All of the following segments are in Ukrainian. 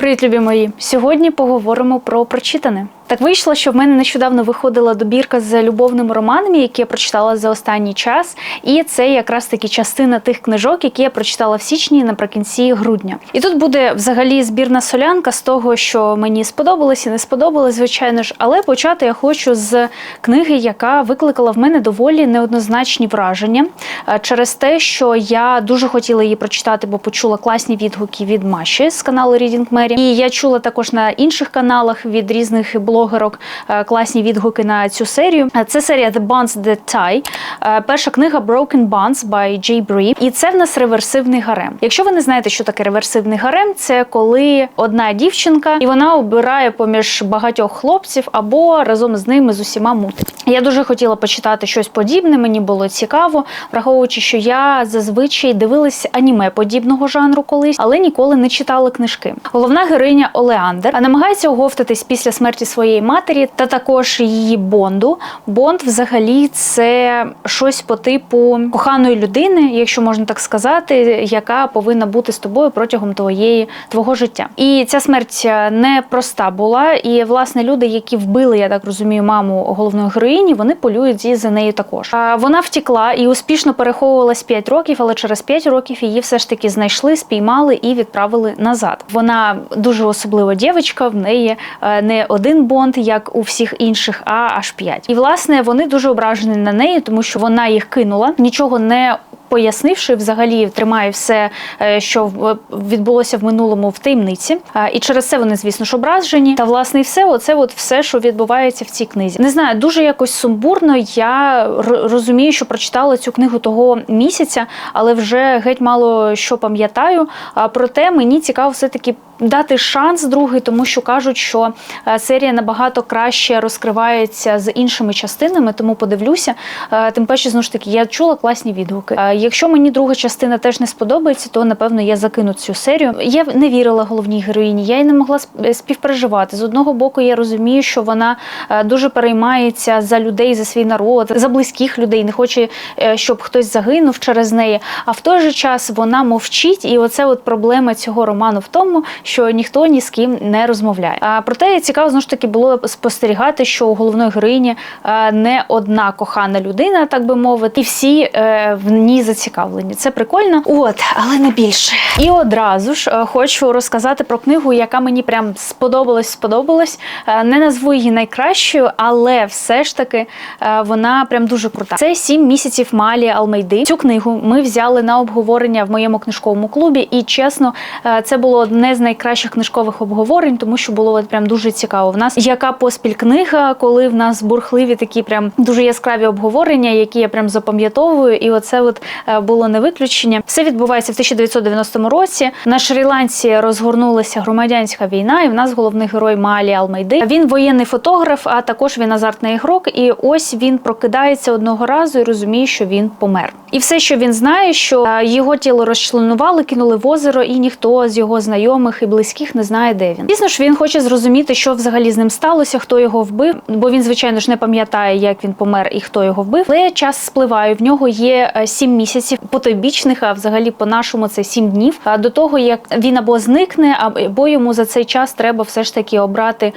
Привіт, любі мої! Сьогодні поговоримо про прочитане. Так вийшло, що в мене нещодавно виходила добірка з любовними романами, які я прочитала за останній час. І це якраз таки частина тих книжок, які я прочитала в січні наприкінці грудня. І тут буде взагалі збірна солянка з того, що мені сподобалось і не сподобалось, звичайно ж. Але почати я хочу з книги, яка викликала в мене доволі неоднозначні враження е, через те, що я дуже хотіла її прочитати, бо почула класні відгуки від Маші з каналу Reading Mary. І я чула також на інших каналах від різних блогерок е, класні відгуки на цю серію. Е, Це серія The Bonds That Tie. Е, Перша книга Broken Bonds by Jay Bree. І це в нас реверсивний гарем. Якщо ви не знаєте, що таке реверсивний гарем, це коли одна дівчинка і вона обирає поміж багатьох хлопців або разом з ними з усіма мутить. Я дуже хотіла почитати щось подібне, мені було цікаво, враховуючи, що я зазвичай дивилась аніме подібного жанру колись, але ніколи не читала книжки. Головна героїня Олеандер намагається оговтатись після смерті своєї матері та також її Бонду. Бонд, взагалі, це щось по типу коханої людини, якщо можна так сказати, яка повинна бути з тобою протягом твоєї твого життя. І ця смерть не проста була. І власне люди, які вбили, я так розумію, маму головної героїні, вони полюють і за нею також. А вона втекла і успішно переховувалась 5 років, але через 5 років її все ж таки знайшли, спіймали і відправили назад. Вона дуже особлива дівчинка, в неї е, не один бонд, як у всіх інших, а аж 5. І власне вони дуже ображені на неї, тому що вона їх кинула, нічого не. Пояснивши, взагалі тримає все, е, що відбулося в минулому в таємниці, і через це вони, звісно ж, ображені. Та власне і все, оце от все, що відбувається в цій книзі. Не знаю, дуже якось сумбурно. Я розумію, що прочитала цю книгу того місяця, але вже геть мало що пам'ятаю. А проте мені цікаво все таки дати шанс другий, тому що кажуть, що е, серія набагато краще розкривається з іншими частинами, тому подивлюся. Е, Тим паче, знову ж таки, я чула класні відгуки. Е, Якщо мені друга частина теж не сподобається, то напевно я закину цю серію. Я не вірила головній героїні, я й не могла сп- співпереживати. З одного боку, я розумію, що вона е, дуже переймається за людей, за свій народ, за близьких людей, не хоче, е, щоб хтось загинув через неї. А в той же час вона мовчить, і оце от проблема цього роману в тому, що ніхто ні з ким не розмовляє. А проте цікаво знову ж таки було спостерігати, що у головної героїні е, не одна кохана людина, так би мовити, і всі е, в ній зацікавлені. Це прикольно, от але не більше. І одразу ж е, хочу розказати про книгу, яка мені прям сподобалась. Сподобалась. Е, Не назву її найкращою, але все ж таки е, вона прям дуже крута. Це сім місяців Малі Алмейди. Цю книгу ми взяли на обговорення в моєму книжковому клубі, і чесно, це було одне з найкращих книжкових обговорень, тому що було прям дуже цікаво. В нас яка поспіль книга, коли в нас бурхливі такі прям дуже яскраві обговорення, які я прям запам'ятовую, і оце от було не виключення. Все відбувається в 1990 році. На Шрі-Ланці розгорнулася громадянська війна, і в нас головний герой Малі Алмейди. Він воєнний фотограф, а також він азартний ігрок. І ось він прокидається одного разу і розуміє, що він помер. І все, що він знає, що е, його тіло розчленували, кинули в озеро, і ніхто з його знайомих і близьких не знає, де він. Звісно ж, він хоче зрозуміти, що взагалі з ним сталося, хто його вбив, бо він, звичайно ж, не пам'ятає, як він помер і хто його вбив. Але час спливає. В нього є е, сім місяців потойбічних, а взагалі по-нашому це сім днів. А до того як він або зникне, або йому за цей час треба все ж таки обрати,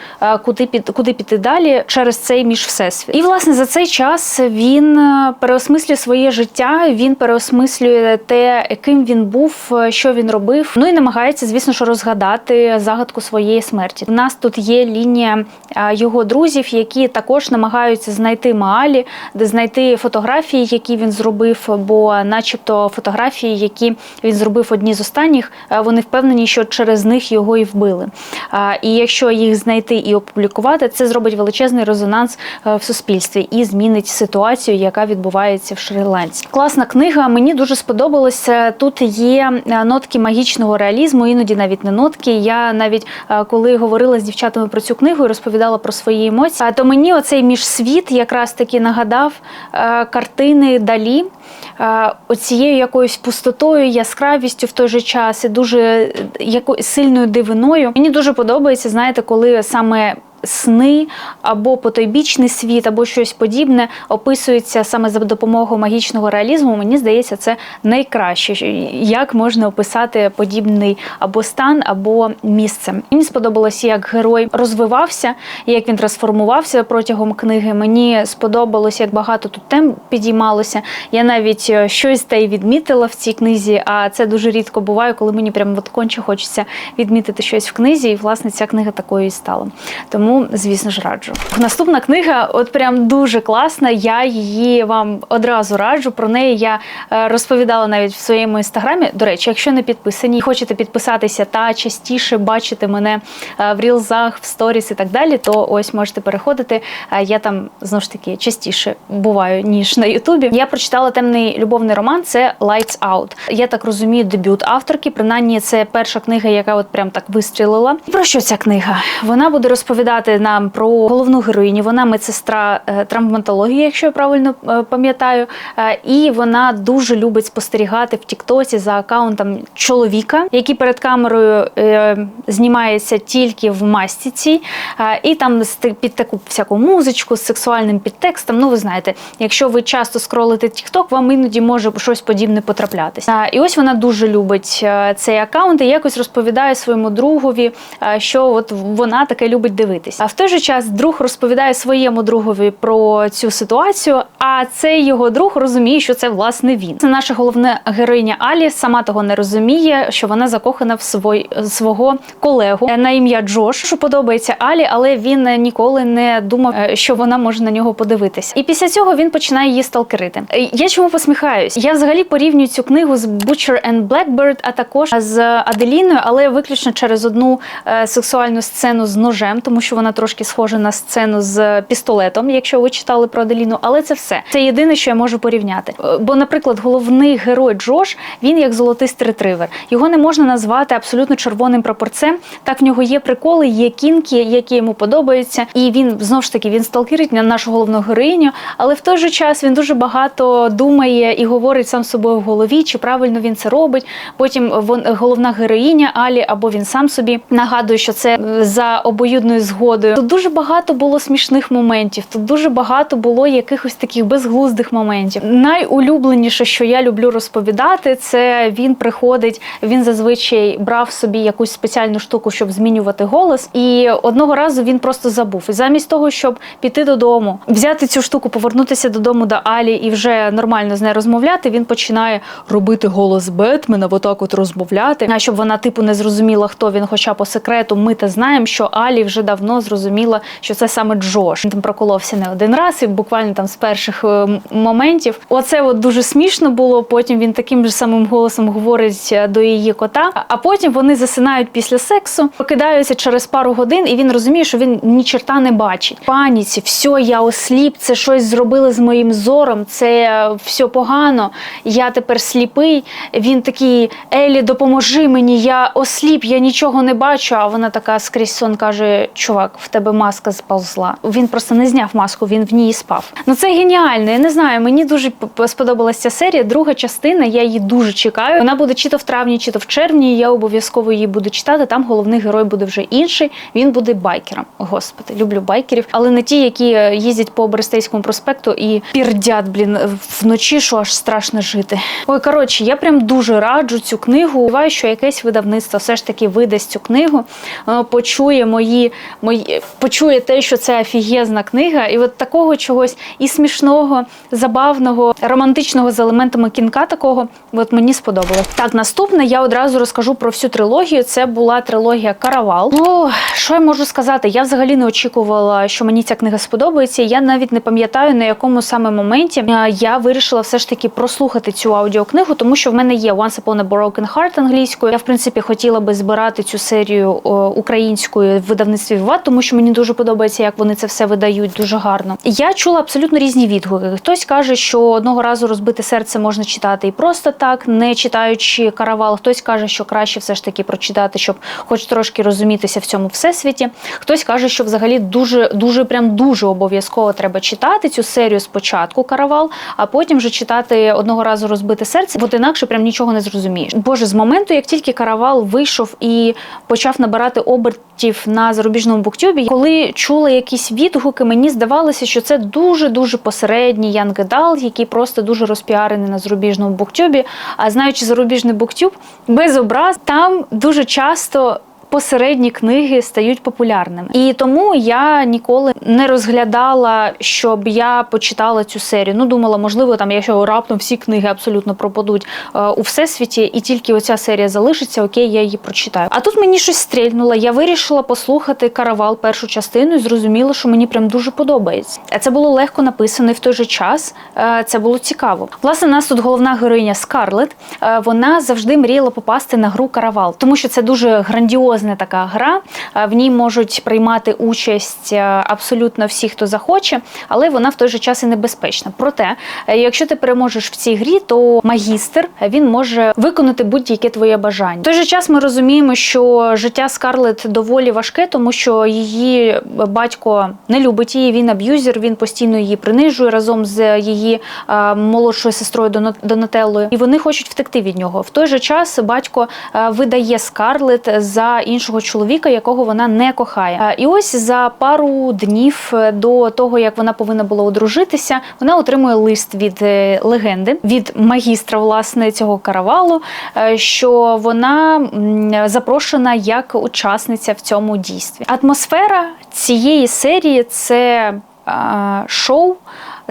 куди під куди піти далі через цей між всесвіт. І власне за цей час він переосмислює своє життя. Він переосмислює те, ким він був, що він робив. Ну і намагається, звісно ж, розгадати загадку своєї смерті. У нас тут є лінія його друзів, які також намагаються знайти Маалі, де знайти фотографії, які він зробив, бо, начебто, фотографії, які він зробив одні з останніх, е, вони впевнені, що через них його і вбили. І якщо їх знайти і опублікувати, це зробить величезний резонанс е, в суспільстві і змінить ситуацію, яка відбувається в Шрі-Ланці. Класна книга, мені дуже сподобалося. Тут є е, нотки магічного реалізму, іноді навіть не нотки. Я навіть коли говорила з дівчатами про цю книгу і розповідала про свої емоції, то мені оцей міжсвіт якраз таки нагадав картини Далі. Е, Оцією якоюсь пустотою, яскравістю в той же час і дуже якою сильною дивиною. Мені дуже подобається, знаєте, коли саме сни або потойбічний світ, або щось подібне описується саме за допомогою магічного реалізму. Мені здається, це найкраще, як можна описати подібний або стан, або місце. Мені сподобалось, як герой розвивався, як він трансформувався протягом книги. Мені сподобалось, як багато тут тем підіймалося. Я навіть е, щось та й відмітила в цій книзі, а це дуже рідко буває, коли мені прямо от конче хочеться відмітити щось в книзі, і власне ця книга такою і стала. Тому, звісно ж, раджу. Наступна книга, от прям дуже класна. Я її вам одразу раджу. Про неї я е, розповідала навіть в своєму інстаграмі. До речі, якщо не підписані, хочете підписатися та частіше бачити мене е, в рілзах, в сторіс і так далі, то ось можете переходити. Е, Я там знову ж таки частіше буваю ніж на Ютубі. Я прочитала темний любовний роман. Це Lights Out. Я так розумію, дебют авторки. Принаймні, це перша книга, яка от прям так вистрілила. Про що ця книга? Вона буде розповідати нам про головну героїню. Вона медсестра е, травматології, якщо я правильно е, пам'ятаю. Е, І вона дуже любить спостерігати в Тіктоці за акаунтом чоловіка, який перед камерою знімається тільки в е, і там під таку всяку музичку з сексуальним підтекстом. Ну, ви знаєте, якщо ви часто скролите TikTok, вам іноді може щось подібне потраплятися. І ось вона дуже любить цей акаунт і якось розповідає своєму другові, що от вона таке любить дивитися. А в той же час друг розповідає своєму другові про цю ситуацію. А цей його друг розуміє, що це власне він. Це наша головна героїня Алі сама того не розуміє, що вона закохана в свой, свого колегу на ім'я Джош, що подобається Алі, але він ніколи не думав, е, що вона може на нього подивитися. І після цього він починає її сталкерити. Е, Я чому посміхаюсь? Я взагалі порівнюю цю книгу з Butcher and Blackbird, а також з Аделіною, але виключно через одну е, сексуальну сцену з ножем, тому що вона трошки схожа на сцену з пістолетом, якщо ви читали про Аделіну. Але це все. Це єдине, що я можу порівняти. Е, Бо, наприклад, головний герой Джош він як золотистий ретривер. Його не можна назвати абсолютно червоним прапорцем. Так в нього є приколи, є кінки, які йому подобаються, і він знову ж таки він сталкерить на нашу головну героїню. Але в той же час він дуже багато думає і говорить сам собою в голові, чи правильно він це робить. Потім головна героїня Алі або він сам собі нагадує, що це е, за обоюдною згодою. Тут дуже багато було смішних моментів. Тут дуже багато було якихось таких безглуздих моментів. Найулюбленіше, що я люблю розповідати, це він приходить. Він зазвичай брав собі якусь спеціальну штуку, щоб змінювати голос. І одного разу він просто забув. І замість того, щоб піти додому, взяти цю штуку, повернутися додому до Алі і вже нормально з нею розмовляти, він починає робити голос Бетмена, отак от розмовляти. А щоб вона типу не зрозуміла, хто він, хоча по секрету ми та знаємо, що Алі вже давно зрозуміла, що це саме Джош. Він там проколовся не один раз, і буквально там з перших е, моментів. Оце от дуже смішно було. Потім він таким же самим голосом говорить е, до її кота. А- потім вони засинають після сексу, прокидаються через пару годин, і він розуміє, що він ні черта не бачить. Паніці, все, я осліп, це щось зробили з моїм зором, це е, все погано. Я тепер сліпий. Він такий: Елі, допоможи мені, я осліп, я нічого не бачу. А вона така скрізь сон каже: Чувак, в тебе маска сповзла. Він просто не зняв маску, він в ній спав. Ну це геніально. Я не знаю. Мені дуже сподобалася ця серія. Друга частина. Я її дуже чекаю. Вона буде чи то в травні, чи то в червні. Я обов'язково її буду читати. Там головний герой буде вже інший. Він буде байкером. Господи, люблю байкерів, але не ті, які е, їздять по Берестейському проспекту і пірдять, блін, вночі, що аж страшно жити. Ой, коротше, я прям дуже раджу цю книгу. Сподіваюся, що якесь видавництво все ж таки видасть цю книгу, воно почує мої, мої почує те, що це офігезна книга, і от такого чогось і смішного, забавного, романтичного з елементами кінка такого. От мені сподобалось. Так, наступне я одразу розкажу про всю трилогію. Це була трилогія Каравал. Ну що я можу сказати? Я взагалі не очікувала, що мені ця книга сподобається. Я навіть не пам'ятаю на якому саме моменті я вирішила все ж таки прослухати цю аудіокнигу, тому що в мене є Once Upon a Broken Heart англійською. Я в принципі хотіла би збирати цю серію українською в видавництві Ват, тому що мені дуже подобається, як вони це все видають дуже гарно. Я чула абсолютно різні відгуки. Хтось каже, що одного разу розбите серце можна читати і просто так, не читаючи каравал. Хтось каже, що краще все ж таки прочитати, щоб хоч трошки розумітися в цьому всесвіті. Хтось каже, що взагалі дуже, дуже прям дуже обов'язково треба читати цю серію спочатку каравал, а потім вже читати одного разу розбите серце, бо інакше прям нічого не зрозумієш. Боже, з моменту, як тільки каравал вийшов і почав набирати обертів на зарубіжному буктюбі. Коли чула якісь відгуки, мені здавалося, що це дуже дуже посередній Янг Едалт, який просто дуже розпіарений на зарубіжному буктюбі. А знаючи зарубіжний буктюб, без образ там дуже часто. Посередні книги стають популярними, і тому я ніколи не розглядала, щоб я почитала цю серію. Ну думала, можливо, там якщо раптом всі книги абсолютно пропадуть е, у всесвіті, і тільки оця серія залишиться, окей, я її прочитаю. А тут мені щось стрільнуло. Я вирішила послухати каравал першу частину і зрозуміла, що мені прям дуже подобається. А Це було легко написано і в той же час е, це було цікаво. Власне, у нас тут головна героїня Скарлет. Е, Вона завжди мріяла попасти на гру каравал, тому що це дуже грандіозна така гра. Е, В ній можуть приймати участь е, абсолютно всі, хто захоче, але вона в той же час і небезпечна. Проте, е, якщо ти переможеш в цій грі, то магістр він може виконати будь-яке твоє бажання. В той же час ми розуміємо, що життя Скарлет доволі важке, тому що її батько не любить її, він аб'юзер, він постійно її принижує разом з її молодшою сестрою Донателлою, і вони хочуть втекти від нього. В той же час батько видає Скарлет за іншого чоловіка, якого вона не кохає. І ось за пару днів е, до того, як вона повинна була одружитися, вона отримує лист від е, легенди, від магістра власне цього каравалу, е, що вона запрошена як учасниця в цьому дійстві. Атмосфера цієї серії це шоу,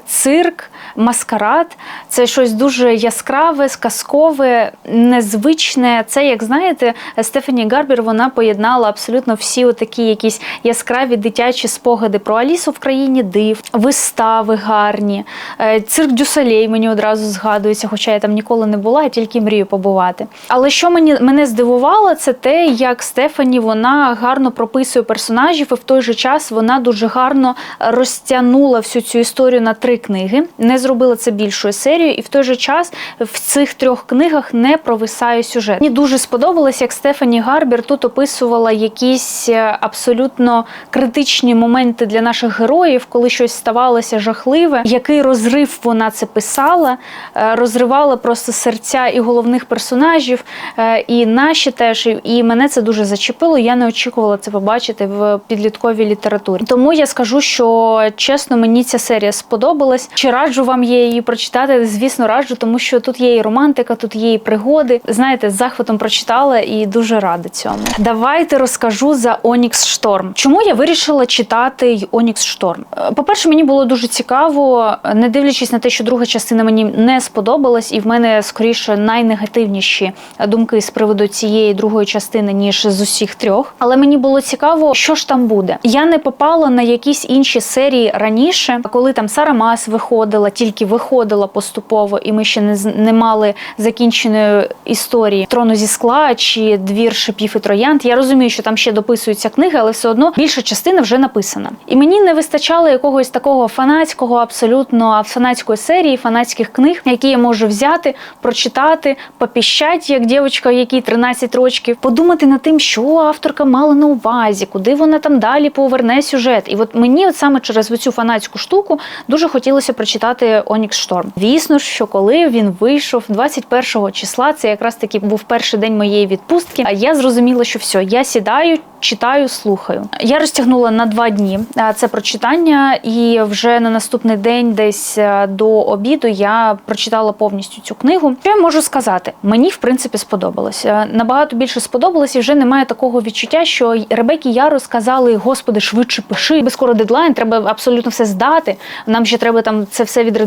цирк. Маскарад це щось дуже яскраве, сказкове, незвичне. Це, як знаєте, Стефані Гарбір вона поєднала абсолютно всі такі якісь яскраві дитячі спогади про Алісу в країні див, вистави гарні. Е, Цирк Дюсалей мені одразу згадується, хоча я там ніколи не була, я тільки мрію побувати. Але що мені мене здивувало, це те, як Стефані вона гарно прописує персонажів, і в той же час вона дуже гарно розтягнула всю цю історію на три книги, не зробила це більшою серією, і в той же час в цих трьох книгах не провисає сюжет. Мені дуже сподобалось, як Стефані Гарбір тут описувала якісь е, абсолютно критичні моменти для наших героїв, коли щось ставалося жахливе. Який розрив вона це писала, е, розривала просто серця і головних персонажів, е, і наші теж. і- мене це дуже зачепило. Я не очікувала це побачити в підлітковій літературі. Тому я скажу, що чесно, мені ця серія сподобалась. Чи раджу вам є її прочитати? Звісно, раджу, тому що тут є і романтика, тут є і пригоди. Знаєте, з захватом прочитала і дуже рада цьому. Давайте розкажу за Онікс Шторм. Чому я вирішила читати Онікс Шторм? Е, По-перше, мені було дуже цікаво, не дивлячись на те, що друга частина мені не сподобалась, і в мене скоріше найнегативніші думки з приводу цієї другої частини, ніж з усіх трьох. Але мені було цікаво, що ж там буде. Я не попала на якісь інші серії раніше, коли там Сара Мас виходила, тільки виходила поступово, і ми ще не, не мали закінченої історії трону зі скла чи двір шипів і троянд. Я розумію, що там ще дописуються книги, але все одно більша частина вже написана. І мені не вистачало якогось такого фанатського, абсолютно фанатської серії, фанатських книг, які я можу взяти, прочитати, попіщать, як дівчинка, якій 13 років, подумати над тим, що авторка мала на увазі, куди вона там далі поверне сюжет. І от мені, от саме через цю фанатську штуку, дуже хотілося прочитати Онікс Шторм. Звісно ж, що коли він вийшов 21-го числа, це якраз таки був перший день моєї відпустки. А я зрозуміла, що все, я сідаю. Читаю, слухаю. Я розтягнула на два дні це прочитання, і вже на наступний день, десь до обіду, я прочитала повністю цю книгу. Що я можу сказати? Мені в принципі сподобалось. Е, Набагато більше сподобалось, і вже немає такого відчуття, що Ребекі Яро сказали: Господи, швидше пиши, бо скоро дедлайн, треба абсолютно все здати. Нам ще треба там це все відредагувати.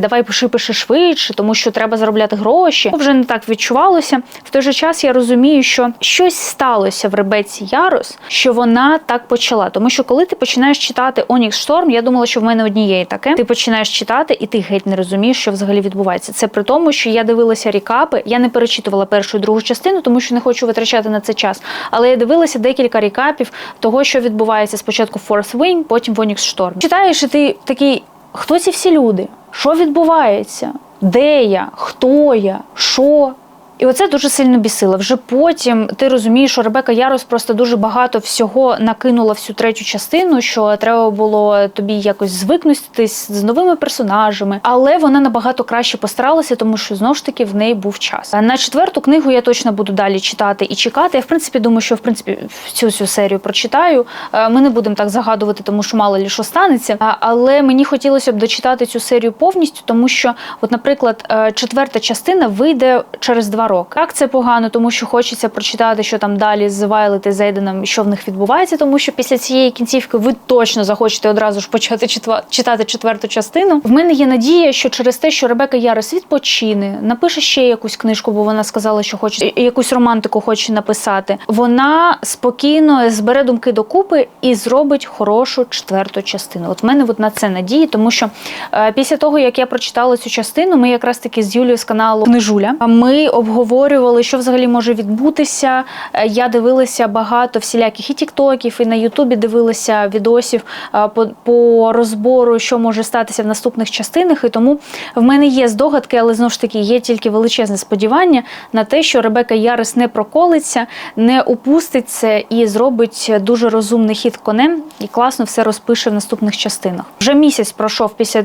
Давай пиши, пиши швидше, тому що треба заробляти гроші. Вже не так відчувалося. В той же час я розумію, що щось сталося в Ребеці Ярос, що вона так почала. Тому що коли ти починаєш читати Онікс Шторм, я думала, що в мене однієї таке. Ти починаєш читати, і ти геть не розумієш, що взагалі відбувається. Це при тому, що я дивилася рікапи. Я не перечитувала першу і другу частину, тому що не хочу витрачати на це час. Але я дивилася декілька рікапів того, що відбувається спочатку в Fourth Wing, потім в Онікс Шторм. Читаєш, і ти такий, хто ці всі люди? Що відбувається? Де я? Хто я? Що? І оце дуже сильно бісило. Вже потім ти розумієш, що Ребека Ярос просто дуже багато всього накинула всю третю частину, що треба було тобі якось звикнутись з новими персонажами. Але вона набагато краще постаралася, тому що знову ж таки в неї був час. На четверту книгу я точно буду далі читати і чекати. Я в принципі думаю, що в принципі всю цю серію прочитаю. Е, Ми не будемо так загадувати, тому що мало лі станеться. Але мені хотілося б дочитати цю серію повністю, тому що, от, наприклад, е, четверта частина вийде через два роки. Так, це погано, тому що хочеться прочитати, що там далі з Вайлет і Зейденом, що в них відбувається, тому що після цієї кінцівки ви точно захочете одразу ж почати читати четверту частину. В мене є надія, що через те, що Ребека Ярос відпочине, напише ще якусь книжку, бо вона сказала, що хоче якусь романтику хоче написати. Вона спокійно збере думки докупи і зробить хорошу четверту частину. От в мене от на це надії, тому що е, після того, як я прочитала цю частину, ми якраз таки з Юлією з каналу Книжуля. Ми обговорювали, що взагалі може відбутися. Е, Я дивилася багато всіляких і тіктоків, і на Ютубі дивилася відосів е, по, по розбору, що може статися в наступних частинах. І тому в мене є здогадки, але знову ж таки є тільки величезне сподівання на те, що Ребека Ярис не проколиться, не упустить це і зробить дуже розумний хід конем і класно все розпише в наступних частинах. Вже місяць пройшов після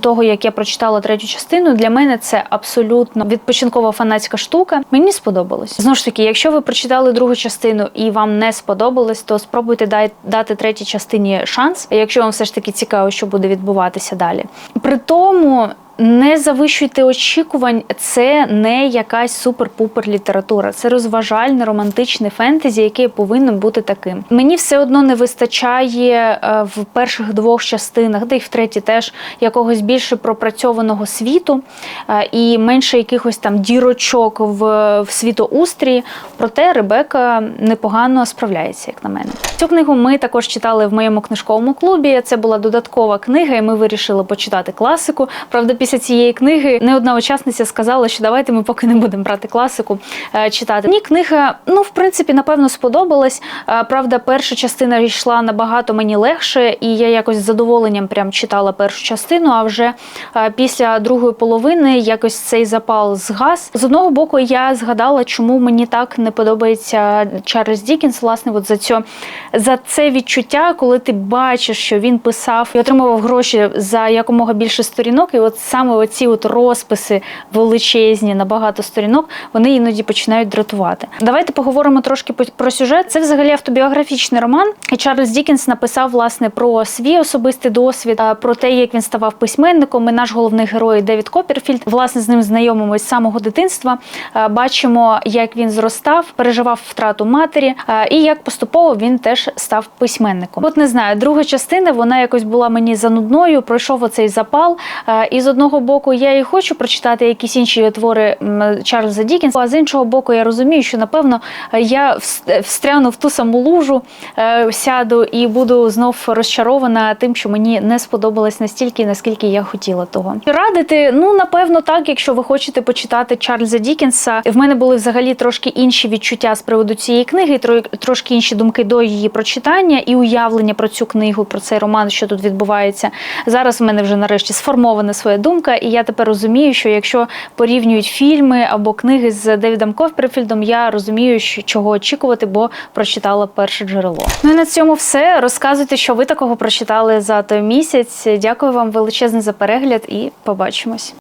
того, як я прочитала третю частину. Для мене це абсолютно відпочинкова фанатська штука. Мені сподобалось. Знову ж таки, якщо ви прочитали другу частину і вам не сподобалось, то спробуйте дати третій частині шанс, якщо вам все ж таки цікаво, що буде відбуватися далі. При тому. Не завищуйте очікувань, це не якась супер-пупер література. Це розважальне романтичне фентезі, яке повинно бути таким. Мені все одно не вистачає е, в перших двох частинах, де й в третій теж якогось більше пропрацьованого світу е, і менше якихось там дірочок в, в світоустрії. Проте Ребека непогано справляється, як на мене. Цю книгу ми також читали в моєму книжковому клубі. Це була додаткова книга, і ми вирішили почитати класику. Правда, після цієї книги не одна учасниця сказала, що давайте ми поки не будемо брати класику е, читати. Мені книга, ну в принципі, напевно, сподобалась. Е, Правда, перша частина йшла набагато мені легше, і я якось з задоволенням прям читала першу частину. А вже е, після другої половини якось цей запал згас. З одного боку, я згадала, чому мені так не подобається Чарльз Дікінс, власне, от за цю за це відчуття, коли ти бачиш, що він писав і отримував гроші за якомога більше сторінок, і от саме оці от розписи величезні на багато сторінок, вони іноді починають дратувати. Давайте поговоримо трошки про сюжет. Це взагалі автобіографічний роман. Чарльз Дікінс написав власне про свій особистий досвід, про те, як він ставав письменником. І наш головний герой Девід Копперфільд, власне, з ним знайомимось з самого дитинства. Бачимо, як він зростав, переживав втрату матері, і як поступово він теж став письменником. От не знаю, друга частина вона якось була мені занудною. Пройшов оцей запал. І з одного боку, я і хочу прочитати якісь інші твори Чарльза Дікінса, а з іншого боку, я розумію, що напевно я встряну в ту саму лужу, е, сяду і буду знов розчарована тим, що мені не сподобалось настільки, наскільки я хотіла того. Радити, ну напевно, так, якщо ви хочете почитати Чарльза Дікінса. В мене були взагалі трошки інші відчуття з приводу цієї книги, трошки інші думки до її прочитання і уявлення про цю книгу, про цей роман, що тут відбувається. Зараз в мене вже нарешті сформована своя думка, і я тепер розумію, що якщо порівнюють фільми або книги з Девідом Ковперфільдом, я розумію, чого очікувати, бо прочитала перше джерело. Ну і на цьому все. Розказуйте, що ви такого прочитали за той місяць. Дякую вам величезне за перегляд і побачимось.